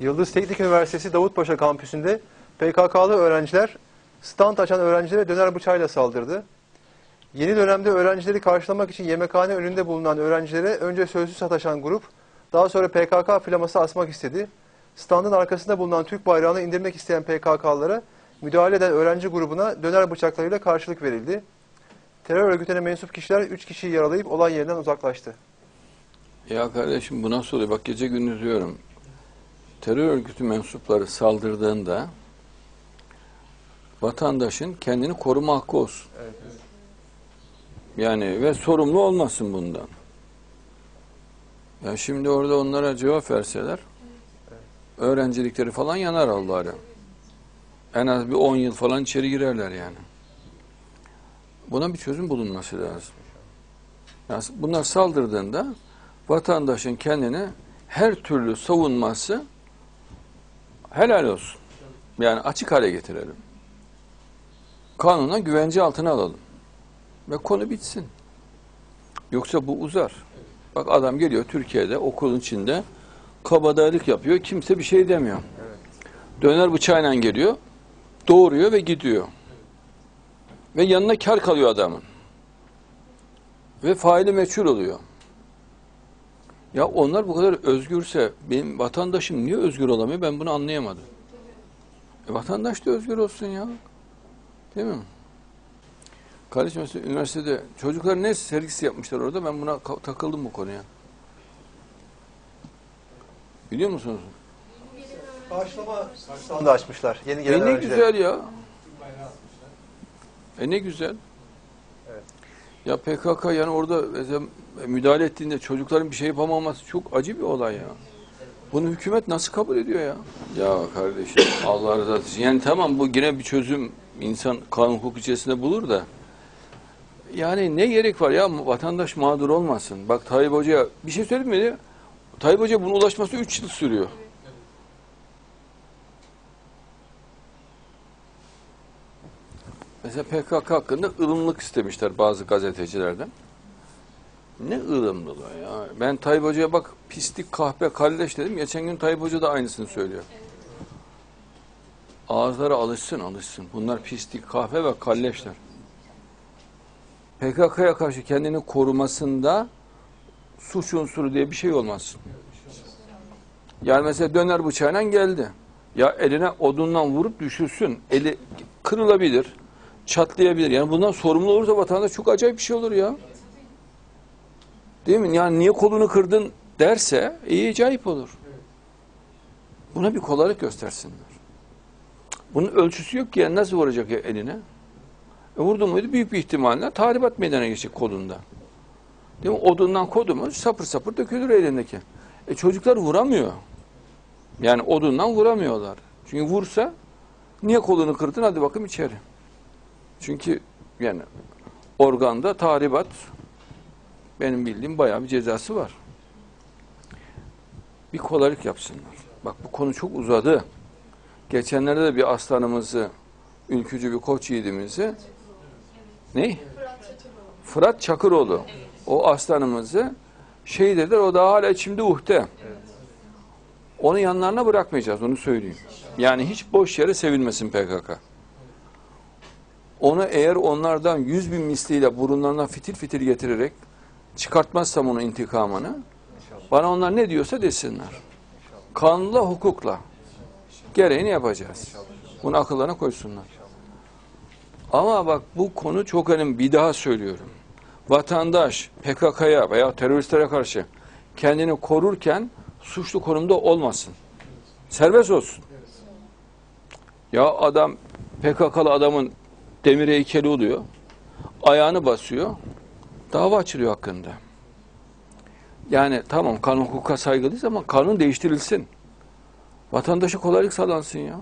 Yıldız Teknik Üniversitesi Davutpaşa kampüsünde PKK'lı öğrenciler stand açan öğrencilere döner bıçağıyla saldırdı. Yeni dönemde öğrencileri karşılamak için yemekhane önünde bulunan öğrencilere önce sözlü sataşan grup daha sonra PKK flaması asmak istedi. Standın arkasında bulunan Türk bayrağını indirmek isteyen PKK'lara müdahale eden öğrenci grubuna döner bıçaklarıyla karşılık verildi. Terör örgütüne mensup kişiler 3 kişiyi yaralayıp olay yerinden uzaklaştı. Ya kardeşim bu nasıl oluyor? Bak gece gündüz diyorum. Terör örgütü mensupları saldırdığında vatandaşın kendini koruma hakkı olsun. Yani ve sorumlu olmasın bundan. Ya şimdi orada onlara cevap verseler öğrencilikleri falan yanar Allah'ım. En az bir 10 yıl falan içeri girerler yani. Buna bir çözüm bulunması lazım. Yani bunlar saldırdığında vatandaşın kendini her türlü savunması helal olsun. Yani açık hale getirelim. Kanuna güvence altına alalım. Ve konu bitsin. Yoksa bu uzar. Bak adam geliyor Türkiye'de okulun içinde kabadayılık yapıyor. Kimse bir şey demiyor. Döner bıçağıyla geliyor. Doğuruyor ve gidiyor. Ve yanına kar kalıyor adamın. Ve faili meçhul oluyor. Ya onlar bu kadar özgürse benim vatandaşım niye özgür olamıyor ben bunu anlayamadım. E, vatandaş da özgür olsun ya. Değil mi? Kardeşim mesela üniversitede çocuklar ne sergisi yapmışlar orada ben buna takıldım bu konuya. Biliyor musunuz? Karşılama standı açmışlar yeni gelen E ne öğrencilere. güzel ya. E ne güzel. Evet. Ya PKK yani orada müdahale ettiğinde çocukların bir şey yapamaması çok acı bir olay ya. Bunu hükümet nasıl kabul ediyor ya? Ya kardeşim Allah rızası için. Yani tamam bu yine bir çözüm insan kanun hukuk içerisinde bulur da. Yani ne gerek var ya vatandaş mağdur olmasın. Bak Tayyip Hoca'ya bir şey söyleyeyim mi? Tayyip Hoca bunun ulaşması 3 yıl sürüyor. Mesela PKK hakkında ılımlık istemişler bazı gazetecilerden. Ne ılımlılığı ya. Ben Tayyip Hoca'ya bak pislik, kahpe, kalleş dedim. Geçen gün Tayyip Hoca da aynısını söylüyor. Ağızları alışsın, alışsın. Bunlar pislik, kahpe ve kalleşler. PKK'ya karşı kendini korumasında suç unsuru diye bir şey olmaz. Yani mesela döner bıçağıyla geldi. Ya eline odundan vurup düşürsün. Eli kırılabilir, çatlayabilir. Yani bundan sorumlu olursa vatandaş çok acayip bir şey olur ya. Değil mi? Yani niye kolunu kırdın derse iyi acayip olur. Buna bir kolaylık göstersinler. Bunun ölçüsü yok ki yani nasıl vuracak ya eline? E vurdu muydu büyük bir ihtimalle tahribat meydana geçecek kolunda. Değil mi? Odundan kodu mu sapır sapır dökülür elindeki. E çocuklar vuramıyor. Yani odundan vuramıyorlar. Çünkü vursa niye kolunu kırdın hadi bakayım içeri. Çünkü yani organda tahribat benim bildiğim bayağı bir cezası var. Bir kolaylık yapsınlar. Bak bu konu çok uzadı. Geçenlerde de bir aslanımızı, ülkücü bir koç yiğidimizi ne? Fırat Çakıroğlu. O aslanımızı şey dediler o da hala içimde uhde. Onu yanlarına bırakmayacağız onu söyleyeyim. Yani hiç boş yere sevilmesin PKK. Onu eğer onlardan yüz bin misliyle burunlarına fitil fitil getirerek çıkartmazsam onun intikamını bana onlar ne diyorsa desinler. Kanunla, hukukla gereğini yapacağız. Bunu akıllarına koysunlar. Ama bak bu konu çok önemli. Bir daha söylüyorum. Vatandaş PKK'ya veya teröristlere karşı kendini korurken suçlu konumda olmasın. Serbest olsun. Ya adam PKK'lı adamın demir heykeli oluyor. Ayağını basıyor. Dava açılıyor hakkında. Yani tamam kanun hukuka saygılıyız ama kanun değiştirilsin. Vatandaşa kolaylık sağlansın ya.